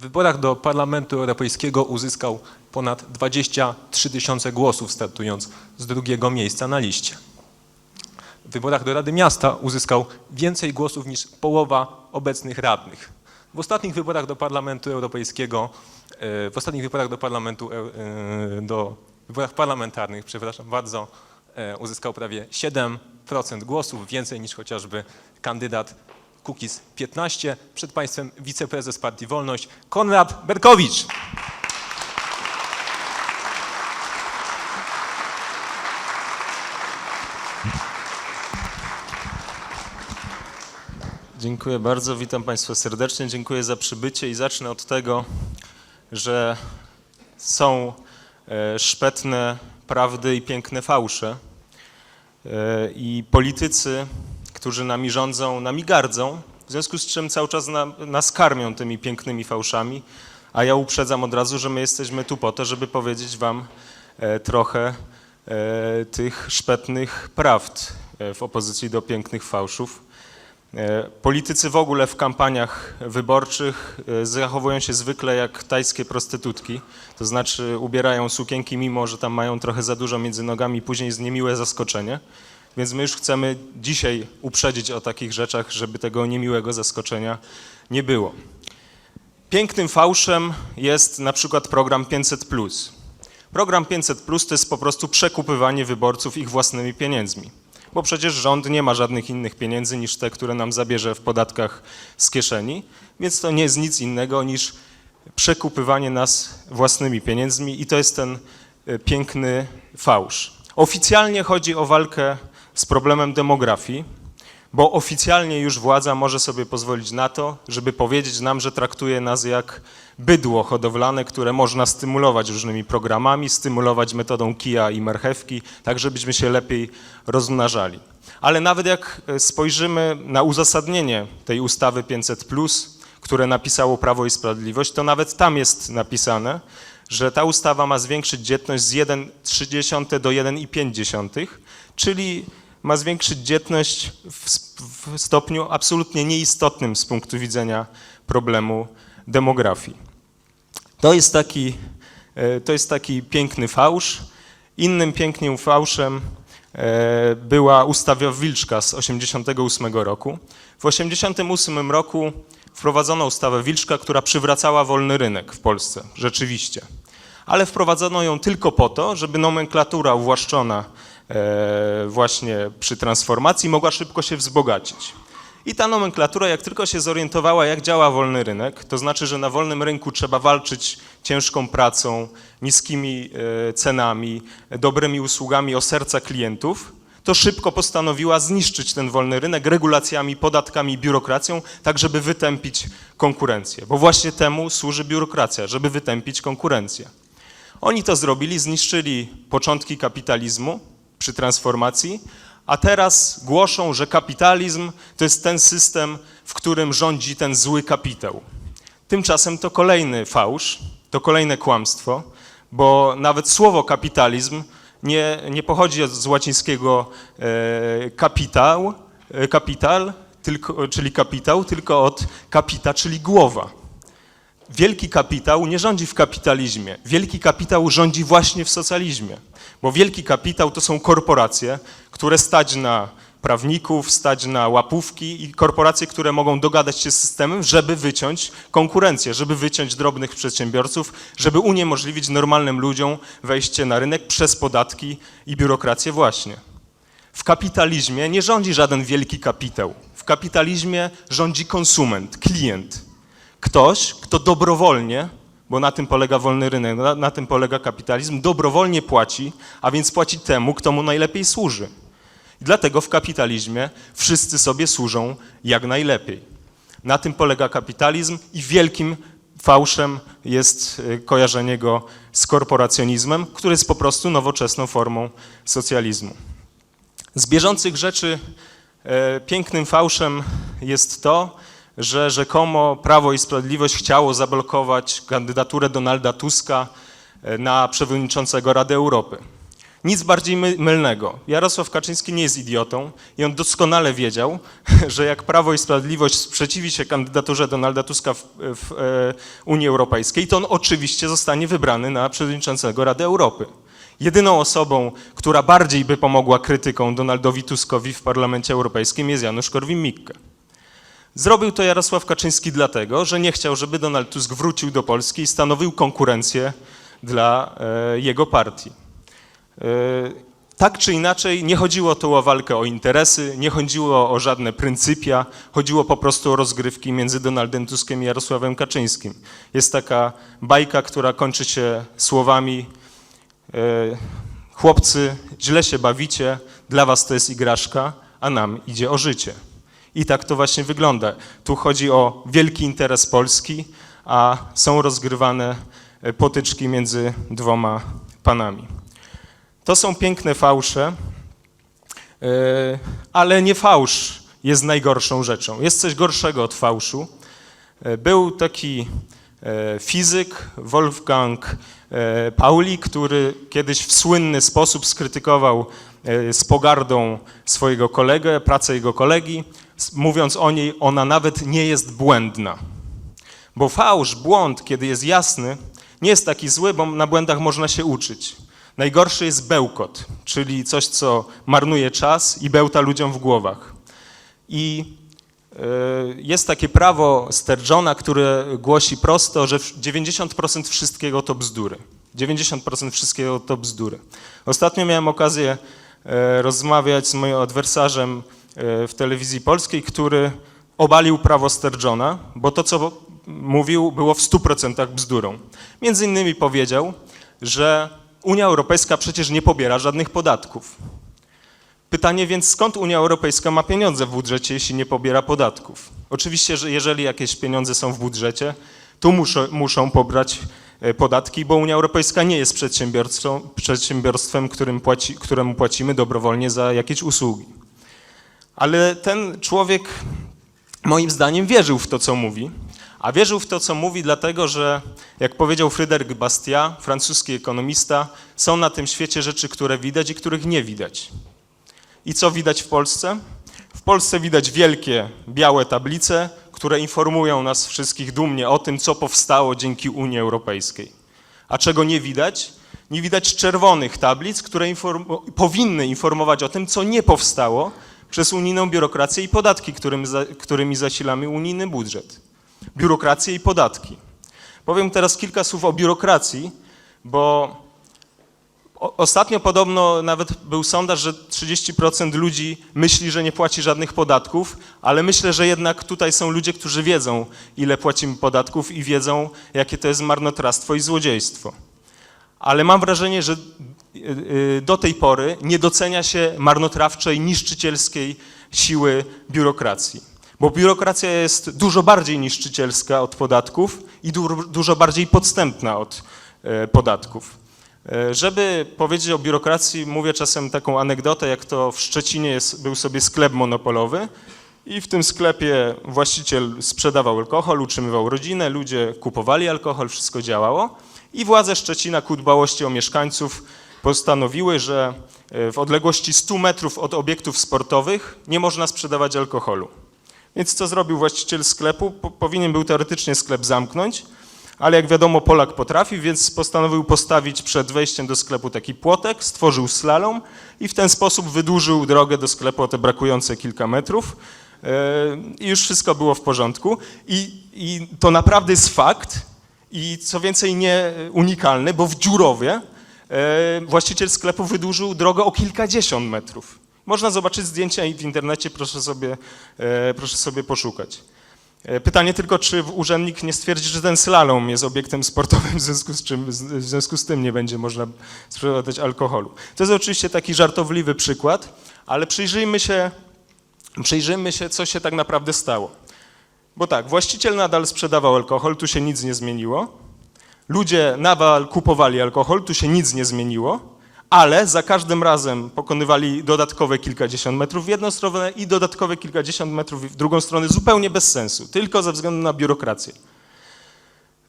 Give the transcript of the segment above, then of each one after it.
W wyborach do Parlamentu Europejskiego uzyskał ponad 23 tysiące głosów, startując z drugiego miejsca na liście. W wyborach do Rady Miasta uzyskał więcej głosów niż połowa obecnych radnych. W ostatnich wyborach do Parlamentu Europejskiego, e, w ostatnich wyborach do Parlamentu, Eu- e, do wyborach parlamentarnych, przepraszam bardzo, e, uzyskał prawie 7% głosów, więcej niż chociażby kandydat Kukiz 15. Przed Państwem wiceprezes Partii Wolność Konrad Berkowicz. Dziękuję bardzo, witam Państwa serdecznie, dziękuję za przybycie i zacznę od tego, że są e, szpetne prawdy i piękne fałsze E, i politycy, którzy nami rządzą, nami gardzą, w związku z czym cały czas na, nas karmią tymi pięknymi fałszami, a ja uprzedzam od razu, że my jesteśmy tu po to, żeby powiedzieć Wam e, trochę e, tych szpetnych prawd e, w opozycji do pięknych fałszów. Politycy w ogóle w kampaniach wyborczych zachowują się zwykle jak tajskie prostytutki, to znaczy ubierają sukienki mimo, że tam mają trochę za dużo między nogami, później jest niemiłe zaskoczenie. Więc my już chcemy dzisiaj uprzedzić o takich rzeczach, żeby tego niemiłego zaskoczenia nie było. Pięknym fałszem jest na przykład program 500. Program 500 to jest po prostu przekupywanie wyborców ich własnymi pieniędzmi. Bo przecież rząd nie ma żadnych innych pieniędzy niż te, które nam zabierze w podatkach z kieszeni, więc to nie jest nic innego niż przekupywanie nas własnymi pieniędzmi i to jest ten e, piękny fałsz. Oficjalnie chodzi o walkę z problemem demografii, bo oficjalnie już władza może sobie pozwolić na to, żeby powiedzieć nam, że traktuje nas jak bydło hodowlane, które można stymulować różnymi programami, stymulować metodą kija i marchewki, tak żebyśmy się lepiej rozmnażali. Ale nawet jak e, spojrzymy na uzasadnienie tej ustawy 500, które napisało Prawo i Sprawiedliwość, to nawet tam jest napisane, że ta ustawa ma zwiększyć dzietność z 1,3 do 1,5, czyli ma zwiększyć dzietność w, w stopniu absolutnie nieistotnym z punktu widzenia problemu demografii. To jest taki, e, to jest taki piękny fałsz. Innym pięknym fałszem e, była ustawa Wilczka z 1988 roku. W 1988 roku wprowadzono ustawę Wilczka, która przywracała wolny rynek w Polsce, rzeczywiście. Ale wprowadzono ją tylko po to, żeby nomenklatura uwłaszczona właśnie przy transformacji mogła szybko się wzbogacić. I ta nomenklatura, jak tylko się zorientowała, jak działa wolny rynek, to znaczy, że na wolnym rynku trzeba walczyć ciężką pracą, niskimi e, cenami, dobrymi usługami o serca klientów, to szybko postanowiła zniszczyć ten wolny rynek regulacjami, podatkami, biurokracją, tak żeby wytępić konkurencję. Bo właśnie temu służy biurokracja, żeby wytępić konkurencję. Oni to zrobili, zniszczyli początki kapitalizmu przy transformacji, a teraz głoszą, że kapitalizm to jest ten system, w którym rządzi ten zły kapitał. Tymczasem to kolejny fałsz, to kolejne kłamstwo, bo nawet słowo kapitalizm nie, nie pochodzi od- z łacińskiego e, kapitał, e, kapital, tylko, czyli kapitał, tylko od kapita, czyli głowa. Wielki kapitał nie rządzi w kapitalizmie. Wielki kapitał rządzi właśnie w socjalizmie. Bo wielki kapitał to są korporacje, które stać na prawników, stać na łapówki i korporacje, które mogą dogadać się z systemem, żeby wyciąć konkurencję, żeby wyciąć drobnych przedsiębiorców, żeby uniemożliwić normalnym ludziom wejście na rynek przez podatki i biurokrację właśnie. W kapitalizmie nie rządzi żaden wielki kapitał. W kapitalizmie rządzi konsument, klient. Ktoś, kto dobrowolnie, bo na tym polega wolny rynek, na, na tym polega kapitalizm, dobrowolnie płaci, a więc płaci temu, kto mu najlepiej służy. I dlatego w kapitalizmie wszyscy sobie służą jak najlepiej. Na tym polega kapitalizm i wielkim fałszem jest y, kojarzenie go z korporacjonizmem, który jest po prostu nowoczesną formą socjalizmu. Z bieżących rzeczy e, pięknym fałszem jest to, że rzekomo Prawo i Sprawiedliwość chciało zablokować kandydaturę Donalda Tuska e, na przewodniczącego Rady Europy. Nic bardziej my- mylnego. Jarosław Kaczyński nie jest idiotą i on doskonale wiedział, że jak Prawo i Sprawiedliwość sprzeciwi się kandydaturze Donalda Tuska w, w e, Unii Europejskiej, to on oczywiście zostanie wybrany na przewodniczącego Rady Europy. Jedyną osobą, która bardziej by pomogła krytykom Donaldowi Tuskowi w Parlamencie Europejskim jest Janusz Korwin-Mikke. Zrobił to Jarosław Kaczyński dlatego, że nie chciał, żeby Donald Tusk wrócił do Polski i stanowił konkurencję dla e, jego partii. E, Tak czy inaczej, nie chodziło tu o walkę o interesy, nie chodziło o żadne pryncypia, chodziło po prostu o rozgrywki między Donaldem Tuskiem i Jarosławem Kaczyńskim. Jest taka bajka, która kończy się słowami e, chłopcy, źle się bawicie, dla was to jest igraszka, a nam idzie o życie. I tak to właśnie wygląda. Tu chodzi o wielki interes Polski, a są rozgrywane e, potyczki między dwoma panami. To są piękne fałsze, e, ale nie fałsz jest najgorszą rzeczą. Jest coś gorszego od fałszu. E, Był taki fizyk Wolfgang Pauli, który kiedyś w słynny sposób skrytykował z pogardą swojego kolegę, pracę jego kolegi, mówiąc o niej, ona nawet nie jest błędna. Bo fałsz, błąd, kiedy jest jasny, nie jest taki zły, bo na błędach można się uczyć. Najgorszy jest bełkot, czyli coś, co marnuje czas i bełta ludziom w głowach. I e, jest takie prawo Sturgeona, które głosi prosto, że w- 90% wszystkiego to bzdury. 90% wszystkiego to bzdury. Ostatnio miałem okazję rozmawiać z moim adwersarzem e, w telewizji polskiej, który obalił prawo Sturgeona, bo to, co mówił, było w 100% bzdurą. Między innymi powiedział, że Unia Europejska przecież nie pobiera żadnych podatków. Pytanie więc, skąd Unia Europejska ma pieniądze w budżecie, jeśli nie pobiera podatków? Oczywiście, że jeżeli jakieś pieniądze są w budżecie, to muszą, muszą pobrać e, podatki, bo Unia Europejska nie jest przedsiębiorstwem, przedsiębiorstwem którym płaci, któremu płacimy dobrowolnie za jakieś usługi. Ale ten człowiek moim zdaniem wierzył w to, co mówi, a wierzył w to, co mówi, dlatego że, jak powiedział Fryderyk Bastiat, francuski ekonomista, są na tym świecie rzeczy, które widać i których nie widać. I co widać w Polsce? W Polsce widać wielkie, białe tablice, które informują nas wszystkich dumnie o tym, co powstało dzięki Unii Europejskiej. A czego nie widać? Nie widać czerwonych tablic, które powinny informować o tym, co nie powstało przez unijną biurokrację i podatki, którym za- którymi zasilamy unijny budżet. Biurokrację i podatki. Powiem teraz kilka słów o biurokracji, bo Ostatnio podobno nawet był sondaż, że 30% ludzi myśli, że nie płaci żadnych podatków, ale myślę, że jednak tutaj są ludzie, którzy wiedzą, ile płacimy podatków i wiedzą, jakie to jest marnotrawstwo i złodziejstwo. Ale mam wrażenie, że y, y, do tej pory nie docenia się marnotrawczej, niszczycielskiej siły biurokracji. Bo biurokracja jest dużo bardziej niszczycielska od podatków i du- dużo bardziej podstępna od e, podatków. E, Żeby powiedzieć o biurokracji, mówię czasem taką anegdotę, jak to w Szczecinie jest, był sobie sklep monopolowy i w tym sklepie właściciel sprzedawał alkohol, utrzymywał rodzinę, ludzie kupowali alkohol, wszystko działało i władze Szczecina ku dbałości o mieszkańców postanowiły, że e, w odległości 100 metrów od obiektów sportowych nie można sprzedawać alkoholu. Więc co zrobił właściciel sklepu? Po, powinien był teoretycznie sklep zamknąć, ale jak wiadomo Polak potrafi, więc postanowił postawić przed wejściem do sklepu taki płotek, stworzył slalom i w ten sposób wydłużył drogę do sklepu o te brakujące kilka metrów e, i już wszystko było w porządku. I, I to naprawdę jest fakt i co więcej nie unikalny, bo w Dziurowie e, właściciel sklepu wydłużył drogę o kilkadziesiąt metrów. Można zobaczyć zdjęcia i w internecie, proszę sobie, e, proszę sobie poszukać. E, Pytanie tylko, czy urzędnik nie stwierdzi, że ten slalom jest obiektem sportowym, w związku z, czym, w związku z tym nie będzie można sprzedawać alkoholu. To jest oczywiście taki żartobliwy przykład, ale przyjrzyjmy się, przyjrzyjmy się, co się tak naprawdę stało. Bo tak, właściciel nadal sprzedawał alkohol, tu się nic nie zmieniło. Ludzie nadal kupowali alkohol, tu się nic nie zmieniło, ale za każdym razem pokonywali dodatkowe kilkadziesiąt metrów w jedną stronę i dodatkowe kilkadziesiąt metrów w drugą stronę, zupełnie bez sensu, tylko ze względu na biurokrację.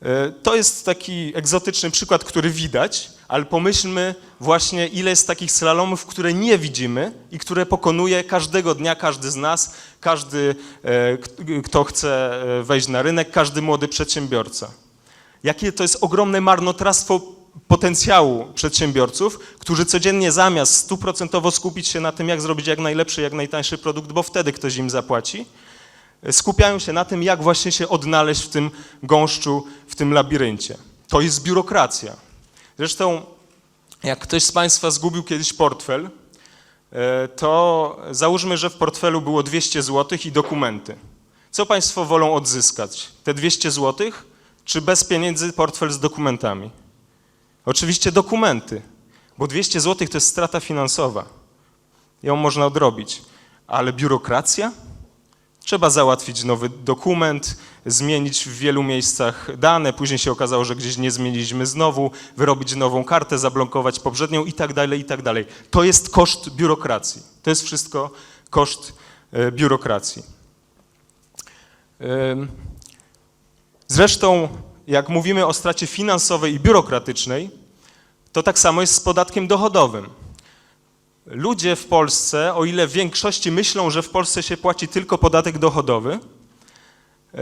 E, To jest taki egzotyczny przykład, który widać, ale pomyślmy właśnie, ile jest takich slalomów, które nie widzimy i które pokonuje każdego dnia każdy z nas, każdy, e, kto chce e, wejść na rynek, każdy młody przedsiębiorca. Jakie to jest ogromne marnotrawstwo potencjału przedsiębiorców, którzy codziennie zamiast stuprocentowo skupić się na tym, jak zrobić jak najlepszy, jak najtańszy produkt, bo wtedy ktoś im zapłaci, skupiają się na tym, jak właśnie się odnaleźć w tym gąszczu, w tym labiryncie. To jest biurokracja. Zresztą, jak ktoś z Państwa zgubił kiedyś portfel, e, to załóżmy, że w portfelu było 200 zł i dokumenty. Co Państwo wolą odzyskać? Te 200 zł, czy bez pieniędzy portfel z dokumentami? Oczywiście dokumenty, bo 200 zł to jest strata finansowa. Ją można odrobić. Ale biurokracja? Trzeba załatwić nowy dokument, zmienić w wielu miejscach dane, później się okazało, że gdzieś nie zmieniliśmy znowu, wyrobić nową kartę, zablokować poprzednią i tak dalej, i tak dalej. To jest koszt biurokracji. To jest wszystko koszt e, biurokracji. Zresztą, jak mówimy o stracie finansowej i biurokratycznej, to tak samo jest z podatkiem dochodowym. Ludzie w Polsce, o ile w większości myślą, że w Polsce się płaci tylko podatek dochodowy, e,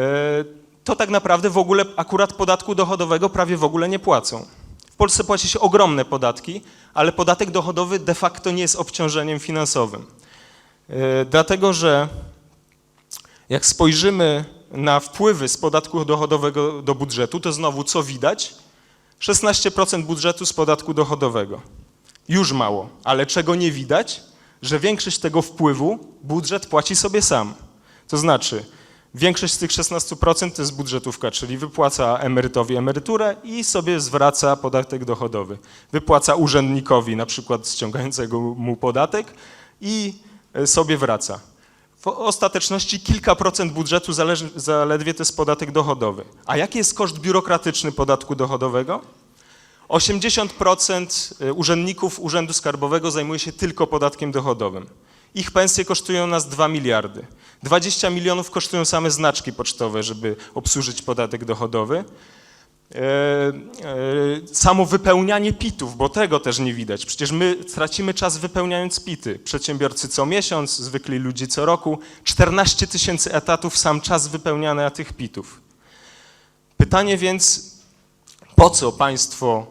to tak naprawdę w ogóle akurat podatku dochodowego prawie w ogóle nie płacą. W Polsce płaci się ogromne podatki, ale podatek dochodowy de facto nie jest obciążeniem finansowym. E, Dlatego, że jak spojrzymy na wpływy z podatku dochodowego do budżetu, to znowu co widać? 16% budżetu z podatku dochodowego. Już mało, ale czego nie widać? Że większość tego wpływu budżet płaci sobie sam. To znaczy, większość z tych 16% to jest budżetówka, czyli wypłaca emerytowi emeryturę i sobie zwraca podatek dochodowy. Wypłaca urzędnikowi, na przykład ściągającego mu podatek i e, sobie wraca. W ostateczności kilka procent budżetu zależy, zaledwie to jest podatek dochodowy. A jaki jest koszt biurokratyczny podatku dochodowego? 80% urzędników Urzędu Skarbowego zajmuje się tylko podatkiem dochodowym. Ich pensje kosztują nas 2 miliardy. 20 milionów kosztują same znaczki pocztowe, żeby obsłużyć podatek dochodowy. E, e, Samo wypełnianie pitów, bo tego też nie widać. Przecież my tracimy czas wypełniając pity. Przedsiębiorcy co miesiąc, zwykli ludzie co roku. 14 tysięcy etatów, sam czas wypełniania tych pitów. Pytanie więc, po co państwo,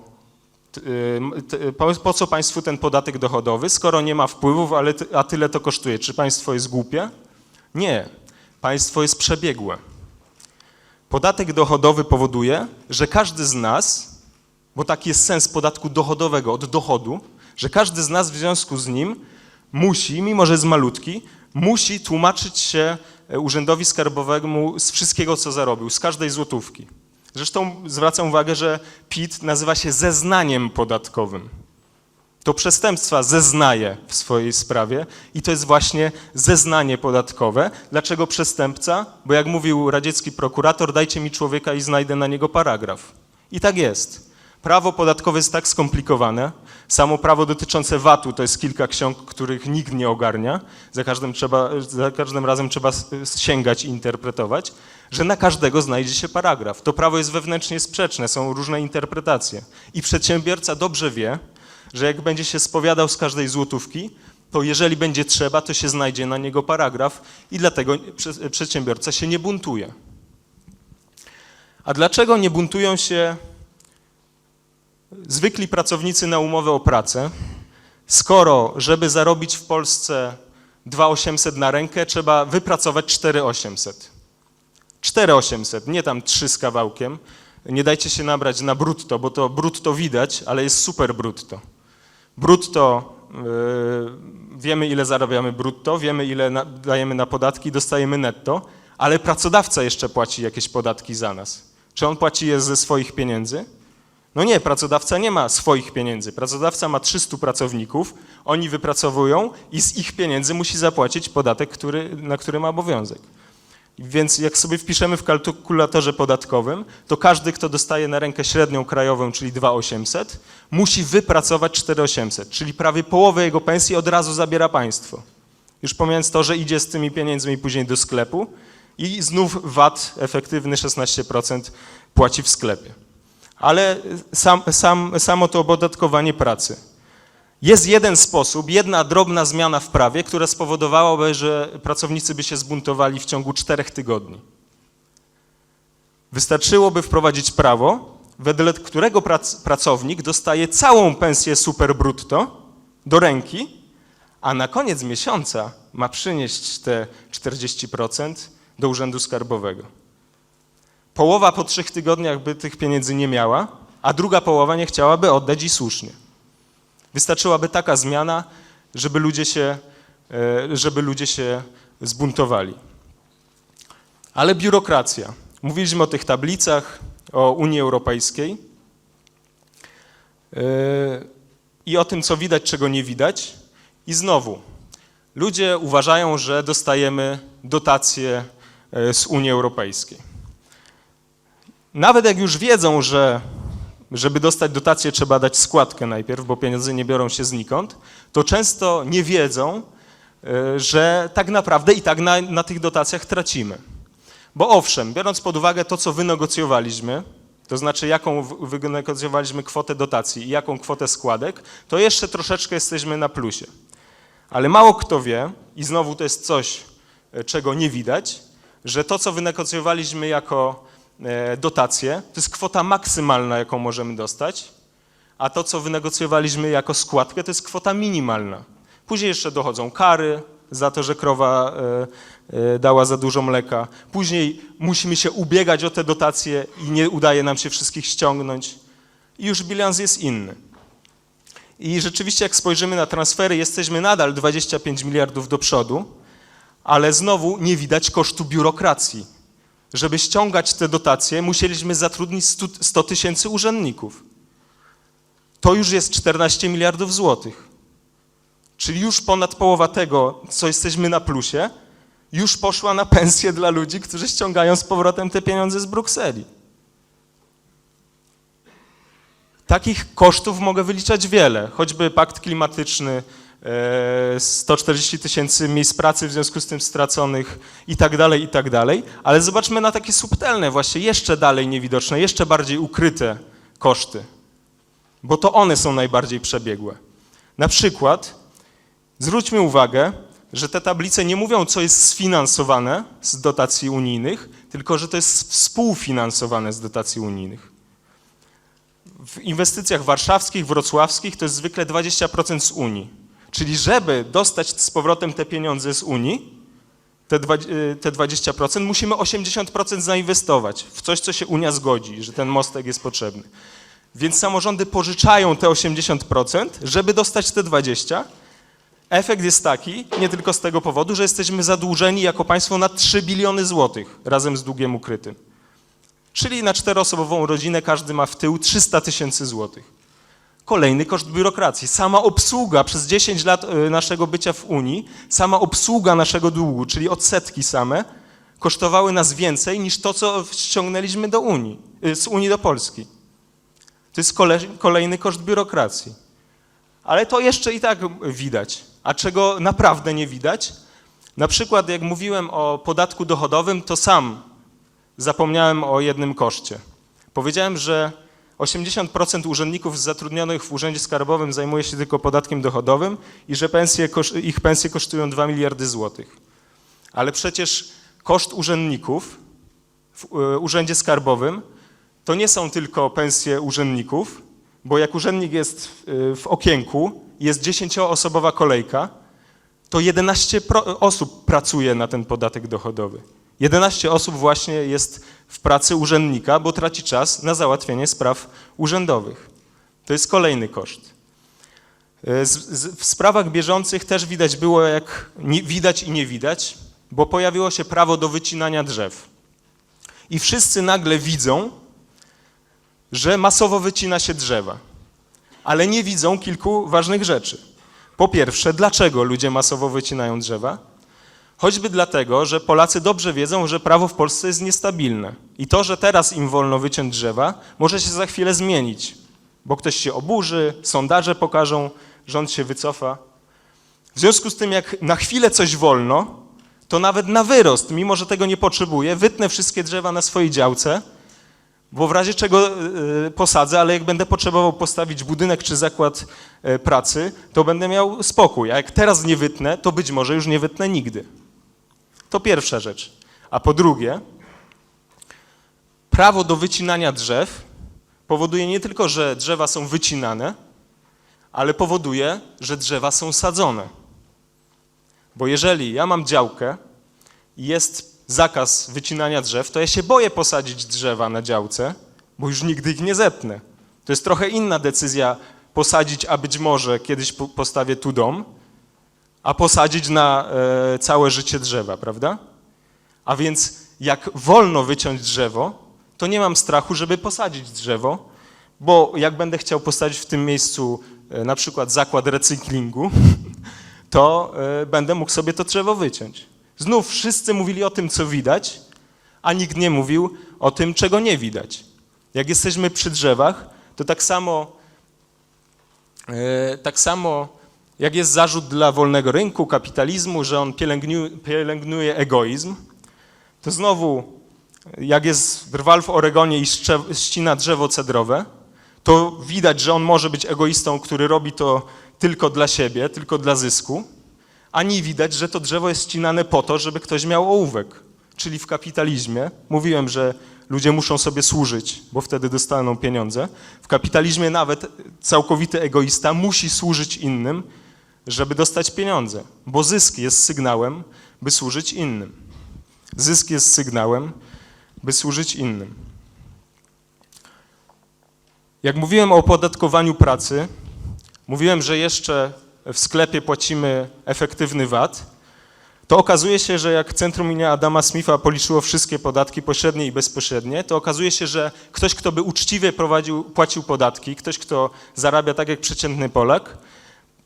y, t- po, co państwu ten podatek dochodowy, skoro nie ma wpływów, ale, a tyle to kosztuje? Czy państwo jest głupie? Nie. Państwo jest przebiegłe. Podatek dochodowy powoduje, że każdy z nas, bo taki jest sens podatku dochodowego od dochodu, że każdy z nas w związku z nim musi, mimo że jest malutki, musi tłumaczyć się e, urzędowi skarbowemu z wszystkiego, co zarobił, z każdej złotówki. Zresztą zwracam uwagę, że PIT nazywa się zeznaniem podatkowym. To przestępstwa zeznaje w swojej sprawie i to jest właśnie zeznanie podatkowe. Dlaczego przestępca? Bo jak mówił radziecki prokurator, dajcie mi człowieka i znajdę na niego paragraf. I tak jest. Prawo podatkowe jest tak skomplikowane. Samo prawo dotyczące VAT-u to jest kilka ksiąg, których nikt nie ogarnia. Za każdym, trzeba, za każdym razem trzeba sięgać i interpretować, że na każdego znajdzie się paragraf. To prawo jest wewnętrznie sprzeczne, są różne interpretacje. I przedsiębiorca dobrze wie, że jak będzie się spowiadał z każdej złotówki, to jeżeli będzie trzeba, to się znajdzie na niego paragraf i dlatego prze- przedsiębiorca się nie buntuje. A dlaczego nie buntują się zwykli pracownicy na umowę o pracę, skoro żeby zarobić w Polsce 2800 na rękę, trzeba wypracować 4800? 4800, nie tam 3 z kawałkiem. Nie dajcie się nabrać na brutto, bo to brutto widać, ale jest super brutto. Brutto, yy, wiemy ile zarabiamy brutto, wiemy ile dajemy na podatki, dostajemy netto, ale pracodawca jeszcze płaci jakieś podatki za nas. Czy on płaci je ze swoich pieniędzy? No nie, pracodawca nie ma swoich pieniędzy. Pracodawca ma 300 pracowników, oni wypracowują i z ich pieniędzy musi zapłacić podatek, który, na który ma obowiązek. Więc jak sobie wpiszemy w kalkulatorze podatkowym, to każdy, kto dostaje na rękę średnią krajową, czyli 2800, musi wypracować 4800, czyli prawie połowę jego pensji od razu zabiera państwo. Już pomijając to, że idzie z tymi pieniędzmi później do sklepu i znów VAT efektywny 16% płaci w sklepie. ale sam, sam, samo to opodatkowanie pracy. Jest jeden sposób, jedna drobna zmiana w prawie, która spowodowałaby, że pracownicy by się zbuntowali w ciągu czterech tygodni. Wystarczyłoby wprowadzić prawo, wedle którego prac, pracownik dostaje całą pensję superbrutto do ręki, a na koniec miesiąca ma przynieść te 40% do Urzędu Skarbowego. Połowa po trzech tygodniach by tych pieniędzy nie miała, a druga połowa nie chciałaby oddać i słusznie. Wystarczyłaby taka zmiana, żeby ludzie się, e, żeby ludzie się zbuntowali. Ale biurokracja. Mówiliśmy o tych tablicach, o Unii Europejskiej e, i o tym, co widać, czego nie widać. I znowu, ludzie uważają, że dostajemy dotacje e, z Unii Europejskiej. Nawet jak już wiedzą, że żeby dostać dotację trzeba dać składkę najpierw, bo pieniądze nie biorą się znikąd, to często nie wiedzą, e, że tak naprawdę i tak na, na tych dotacjach tracimy. Bo owszem, biorąc pod uwagę to, co wynegocjowaliśmy, to znaczy jaką wynegocjowaliśmy kwotę dotacji i jaką kwotę składek, to jeszcze troszeczkę jesteśmy na plusie. Ale mało kto wie, i znowu to jest coś, e, czego nie widać, że to, co wynegocjowaliśmy jako dotacje, to jest kwota maksymalna, jaką możemy dostać, a to, co wynegocjowaliśmy jako składkę, to jest kwota minimalna. Później jeszcze dochodzą kary za to, że krowa e, e, dała za dużo mleka. Później musimy się ubiegać o te dotacje i nie udaje nam się wszystkich ściągnąć. I już bilans jest inny. I rzeczywiście, jak spojrzymy na transfery, jesteśmy nadal 25 miliardów do przodu, ale znowu nie widać kosztu biurokracji. Żeby ściągać te dotacje, musieliśmy zatrudnić 100 100 tysięcy urzędników. To już jest 14 miliardów złotych. Czyli już ponad połowa tego, co jesteśmy na plusie, już poszła na pensje dla ludzi, którzy ściągają z powrotem te pieniądze z Brukseli. Takich kosztów mogę wyliczać wiele, choćby pakt klimatyczny, 140 tysięcy miejsc pracy w związku z tym straconych i tak dalej, i tak dalej. Ale zobaczmy na takie subtelne, właśnie jeszcze dalej niewidoczne, jeszcze bardziej ukryte koszty, bo to one są najbardziej przebiegłe. Na przykład zwróćmy uwagę, że te tablice nie mówią, co jest sfinansowane z dotacji unijnych, tylko że to jest współfinansowane z dotacji unijnych. W inwestycjach warszawskich, wrocławskich to jest zwykle 20% z Unii. Czyli żeby dostać z powrotem te pieniądze z Unii, te dwa- y, te 20%, musimy 80% zainwestować w coś, co się Unia zgodzi, że ten mostek jest potrzebny. Więc samorządy pożyczają te 80%, żeby dostać te 20%. Efekt jest taki, nie tylko z tego powodu, że jesteśmy zadłużeni jako państwo na 3 biliony złotych razem z długiem ukrytym. Czyli na czteroosobową rodzinę każdy ma w tył 300 tysięcy złotych. Kolejny koszt biurokracji. Sama obsługa przez 10 lat y, naszego bycia w Unii, sama obsługa naszego długu, czyli odsetki same, kosztowały nas więcej niż to, co ściągnęliśmy do Unii, y, z Unii do Polski. To jest kole, kolejny koszt biurokracji. Ale to jeszcze i tak widać. A czego naprawdę nie widać? Na przykład, jak mówiłem o podatku dochodowym, to sam zapomniałem o jednym koszcie. Powiedziałem, że 80% urzędników zatrudnionych w Urzędzie Skarbowym zajmuje się tylko podatkiem dochodowym i że pensje, ich pensje kosztują 2 miliardy złotych. Ale przecież koszt urzędników w e, Urzędzie Skarbowym to nie są tylko pensje urzędników, bo jak urzędnik jest w, w okienku, jest 10-osobowa kolejka, to 11 pro, osób pracuje na ten podatek dochodowy. 11 osób właśnie jest w pracy urzędnika, bo traci czas na załatwienie spraw urzędowych. To jest kolejny koszt. E, w sprawach bieżących też widać było, jak widać i nie widać, bo pojawiło się prawo do wycinania drzew. I wszyscy nagle widzą, że masowo wycina się drzewa, ale nie widzą kilku ważnych rzeczy. Po pierwsze, dlaczego ludzie masowo wycinają drzewa? Choćby dlatego, że Polacy dobrze wiedzą, że prawo w Polsce jest niestabilne. I to, że teraz im wolno wyciąć drzewa, może się za chwilę zmienić, bo ktoś się oburzy, sondaże pokażą, rząd się wycofa. W związku z tym, jak na chwilę coś wolno, to nawet na wyrost, mimo że tego nie potrzebuję, wytnę wszystkie drzewa na swojej działce, Bo w razie czego e, posadzę, ale jak będę potrzebował postawić budynek czy zakład e, pracy, to będę miał spokój. A jak teraz nie wytnę, to być może już nie wytnę nigdy. To pierwsza rzecz. A po drugie, prawo do wycinania drzew powoduje nie tylko, że drzewa są wycinane, ale powoduje, że drzewa są sadzone. Bo jeżeli ja mam działkę i jest zakaz wycinania drzew, to ja się boję posadzić drzewa na działce, bo już nigdy ich nie zetnę. To jest trochę inna decyzja posadzić, a być może kiedyś po- postawię tu dom, a posadzić na e, całe życie drzewa, prawda? A więc jak wolno wyciąć drzewo, to nie mam strachu, żeby posadzić drzewo, bo jak będę chciał postawić w tym miejscu e, na przykład zakład recyklingu, to e, będę mógł sobie to drzewo wyciąć. Znów wszyscy mówili o tym, co widać, a nikt nie mówił o tym, czego nie widać. Jak jesteśmy przy drzewach, to tak samo, tak samo jak jest zarzut dla wolnego rynku, kapitalizmu, że on pielęgnuje egoizm, to znowu, jak jest drwal w Oregonie i ścina drzewo cedrowe, to widać, że on może być egoistą, który robi to tylko dla siebie, tylko dla zysku, ani widać, że to drzewo jest ścinane po to, żeby ktoś miał ołówek. Czyli w kapitalizmie, mówiłem, że ludzie muszą sobie służyć, bo wtedy dostaną pieniądze. W kapitalizmie nawet całkowity egoista musi służyć innym, żeby dostać pieniądze, bo zysk jest sygnałem, by służyć innym. Zysk jest sygnałem, by służyć innym. Jak mówiłem o opodatkowaniu pracy, mówiłem, że jeszcze w sklepie płacimy efektywny VAT, to okazuje się, że jak Centrum imienia Adama Smitha policzyło wszystkie podatki pośrednie i bezpośrednie, to okazuje się, że ktoś, kto by uczciwie prowadził, płacił podatki, ktoś, kto zarabia tak jak przeciętny Polak,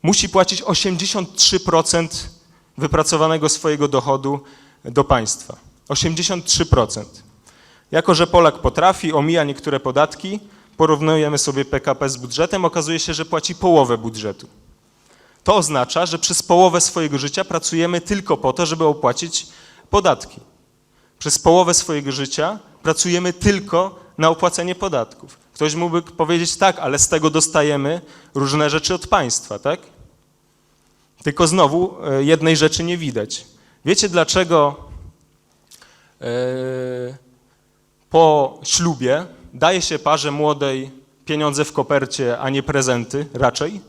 musi płacić 83% wypracowanego swojego dochodu do państwa. 83%. Jako, że Polak potrafi, omija niektóre podatki, porównujemy sobie PKP z budżetem, okazuje się, że płaci połowę budżetu. To oznacza, że przez połowę swojego życia pracujemy tylko po to, żeby opłacić podatki. Przez połowę swojego życia pracujemy tylko na opłacenie podatków. Ktoś mógłby powiedzieć tak, ale z tego dostajemy różne rzeczy od państwa, tak? Tylko znowu e, jednej rzeczy nie widać. Wiecie dlaczego e, po ślubie daje się parze młodej pieniądze w kopercie, a nie prezenty raczej?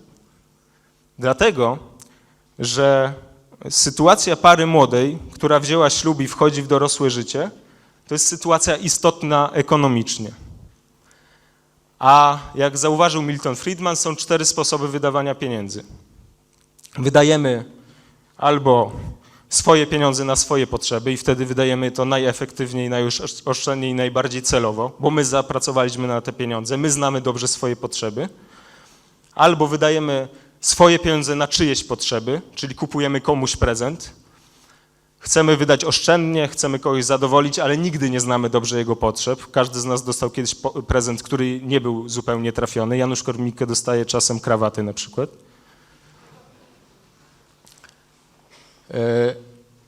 Dlatego, że sytuacja pary młodej, która wzięła ślub i wchodzi w dorosłe życie, to jest sytuacja istotna ekonomicznie. A jak zauważył Milton Friedman, są cztery sposoby wydawania pieniędzy. Wydajemy albo swoje pieniądze na swoje potrzeby i wtedy wydajemy to najefektywniej, najoszczędniej i najbardziej celowo, bo my zapracowaliśmy na te pieniądze, my znamy dobrze swoje potrzeby. Albo wydajemy swoje pieniądze na czyjeś potrzeby, czyli kupujemy komuś prezent. Chcemy wydać oszczędnie, chcemy kogoś zadowolić, ale nigdy nie znamy dobrze jego potrzeb. Każdy z nas dostał kiedyś prezent, który nie był zupełnie trafiony. Janusz Korwin-Mikke dostaje czasem krawaty na przykład. E,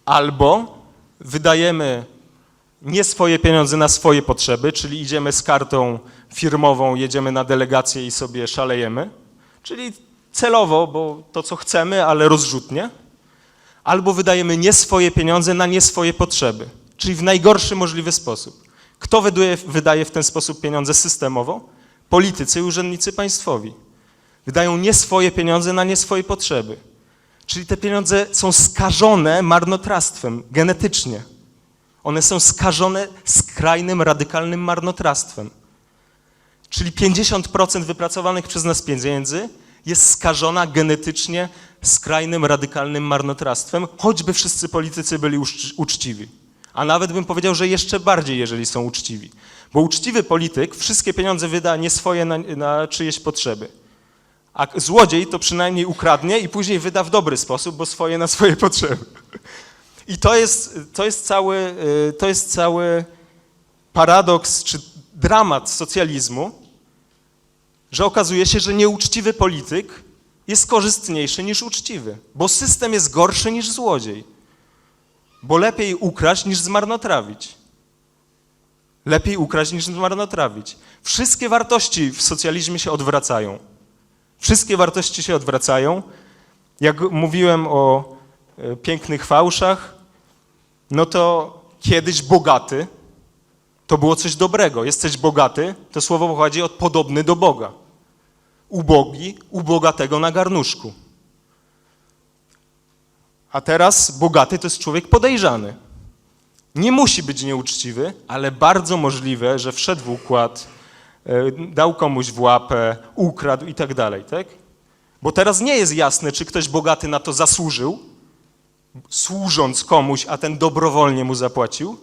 Albo wydajemy nie swoje pieniądze na swoje potrzeby, czyli idziemy z kartą firmową, jedziemy na delegację i sobie szalejemy, czyli celowo, bo to co chcemy, ale rozrzutnie. Albo wydajemy nie swoje pieniądze na nie swoje potrzeby, czyli w najgorszy możliwy sposób. Kto wyduje, wydaje w ten sposób pieniądze systemowo? Politycy i urzędnicy państwowi. Wydają nie swoje pieniądze na nie swoje potrzeby. Czyli te pieniądze są skażone marnotrawstwem genetycznie. One są skażone skrajnym, radykalnym marnotrawstwem. Czyli 50% wypracowanych przez nas pieniędzy jest skażona genetycznie skrajnym, radykalnym marnotrawstwem, choćby wszyscy politycy byli uczci- uczciwi. A nawet bym powiedział, że jeszcze bardziej, jeżeli są uczciwi. Bo uczciwy polityk wszystkie pieniądze wyda nie swoje na, na czyjeś potrzeby. A złodziej to przynajmniej ukradnie i później wyda w dobry sposób, bo swoje na swoje potrzeby. I to jest, to jest, cały, y, to jest cały paradoks czy dramat socjalizmu, że okazuje się, że nieuczciwy polityk jest korzystniejszy niż uczciwy, bo system jest gorszy niż złodziej, bo lepiej ukraść niż zmarnotrawić. Lepiej ukraść niż zmarnotrawić. Wszystkie wartości w socjalizmie się odwracają. Wszystkie wartości się odwracają. Jak mówiłem o e, pięknych fałszach, no to kiedyś bogaty to było coś dobrego. Jesteś bogaty, to słowo pochodzi od podobny do Boga. Ubogi, u bogatego na garnuszku. A teraz bogaty to jest człowiek podejrzany. Nie musi być nieuczciwy, ale bardzo możliwe, że wszedł w układ, dał komuś w łapę, ukradł i tak dalej, tak? Bo teraz nie jest jasne, czy ktoś bogaty na to zasłużył, służąc komuś, a ten dobrowolnie mu zapłacił,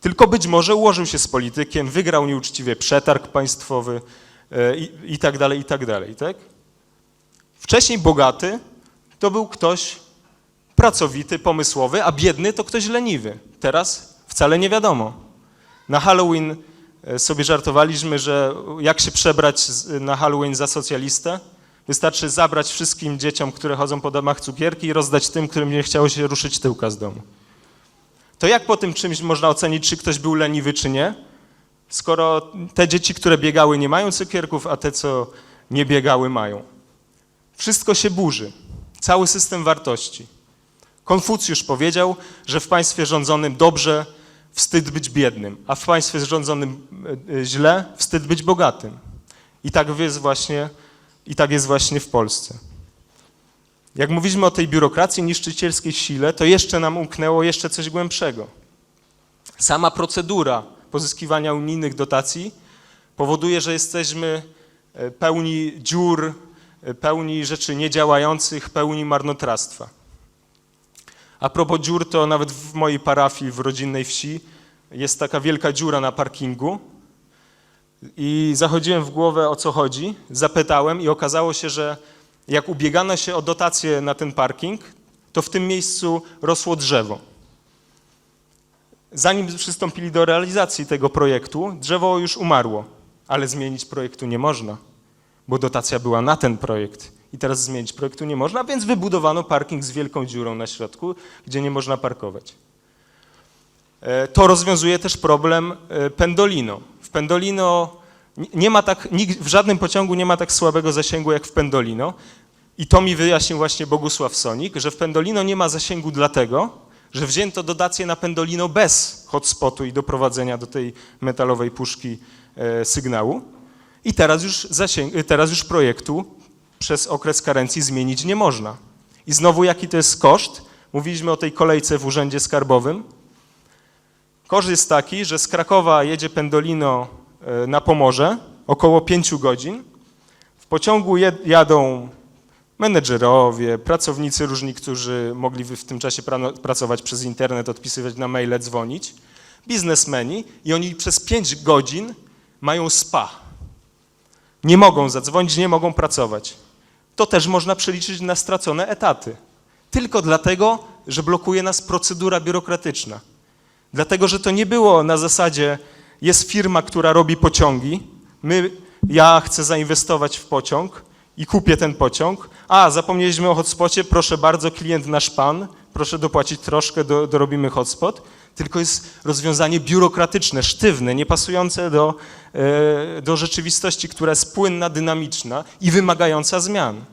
tylko być może ułożył się z politykiem, wygrał nieuczciwie przetarg państwowy e, i, i tak dalej, i tak dalej, tak? Wcześniej bogaty to był ktoś pracowity, pomysłowy, a biedny to ktoś leniwy. Teraz wcale nie wiadomo. Na Halloween e, sobie żartowaliśmy, że jak się przebrać na Halloween za socjalistę? Wystarczy zabrać wszystkim dzieciom, które chodzą po domach cukierki i rozdać tym, którym nie chciało się ruszyć tyłka z domu. To jak po tym czymś można ocenić, czy ktoś był leniwy, czy nie? Skoro te dzieci, które biegały, nie mają cukierków, a te, co nie biegały, mają. Wszystko się burzy. Cały system wartości. Konfucjusz powiedział, że w państwie rządzonym dobrze wstyd być biednym, a w państwie rządzonym e, e, źle wstyd być bogatym. I tak jest właśnie, i tak jest właśnie w Polsce. Jak mówiliśmy o tej biurokracji, niszczycielskiej sile, to jeszcze nam umknęło jeszcze coś głębszego. Sama procedura pozyskiwania unijnych dotacji powoduje, że jesteśmy e, pełni dziur, pełni rzeczy niedziałających, pełni marnotrawstwa. A propos dziur, to nawet w mojej parafii, w rodzinnej wsi, jest taka wielka dziura na parkingu. I zachodziłem w głowę, o co chodzi, zapytałem i okazało się, że jak ubiegano się o dotację na ten parking, to w tym miejscu rosło drzewo. Zanim przystąpili do realizacji tego projektu, drzewo już umarło, ale zmienić projektu nie można, bo dotacja była na ten projekt i teraz zmienić projektu nie można, więc wybudowano parking z wielką dziurą na środku, gdzie nie można parkować. E, To rozwiązuje też problem e, Pendolino. W Pendolino nie- ma tak, w żadnym pociągu nie ma tak słabego zasięgu jak w Pendolino. I to mi wyjaśnił właśnie Bogusław Sonik, że w Pendolino nie ma zasięgu dlatego, że wzięto dotację na Pendolino bez hotspotu i doprowadzenia do tej metalowej puszki e, sygnału. I teraz już, zasięg, teraz już projektu przez okres karencji zmienić nie można. I znowu jaki to jest koszt? Mówiliśmy o tej kolejce w Urzędzie Skarbowym. Koszt jest taki, że z Krakowa jedzie Pendolino e, na Pomorze około 5 godzin. W pociągu jadą menedżerowie, pracownicy różni, którzy mogli w tym czasie pracować przez internet, odpisywać na maile, dzwonić, biznesmeni i oni przez 5 godzin mają spa. Nie mogą zadzwonić, nie mogą pracować. To też można przeliczyć na stracone etaty. Tylko dlatego, że blokuje nas procedura biurokratyczna. Dlatego, że to nie było na zasadzie, jest firma, która robi pociągi, my, ja chcę zainwestować w pociąg i kupię ten pociąg, a zapomnieliśmy o hotspocie, proszę bardzo, klient nasz pan, proszę dopłacić troszkę, do, dorobimy hotspot, tylko jest rozwiązanie biurokratyczne, sztywne, niepasujące do, e, do rzeczywistości, która jest płynna, dynamiczna i wymagająca zmian.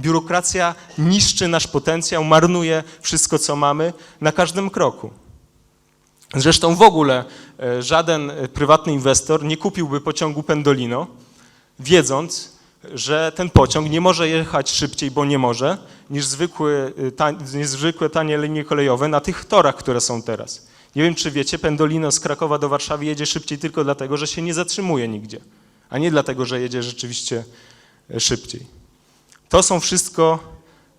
Biurokracja niszczy nasz potencjał, marnuje wszystko, co mamy na każdym kroku. Zresztą w ogóle e, żaden prywatny inwestor nie kupiłby pociągu Pendolino, wiedząc, że ten pociąg nie może jechać szybciej, bo nie może, niż zwykłe, e, ta, niż zwykłe tanie linie kolejowe na tych torach, które są teraz. Nie wiem, czy wiecie, Pendolino z Krakowa do Warszawy jedzie szybciej tylko dlatego, że się nie zatrzymuje nigdzie, a nie dlatego, że jedzie rzeczywiście e, szybciej. To są wszystko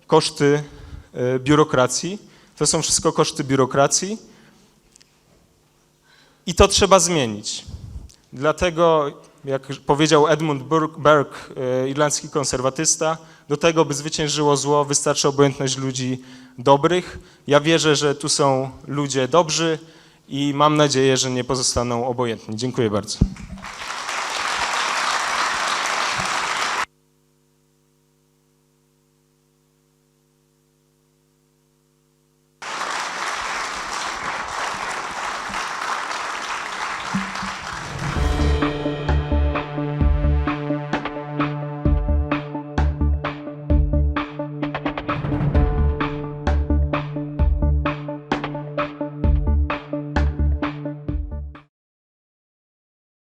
koszty e, biurokracji. To są wszystko koszty biurokracji. I to trzeba zmienić. Dlatego, jak powiedział Edmund Burke, e, irlandzki konserwatysta, do tego, by zwyciężyło zło, wystarczy obojętność ludzi dobrych. Ja wierzę, że tu są ludzie dobrzy i mam nadzieję, że nie pozostaną obojętni. Dziękuję bardzo.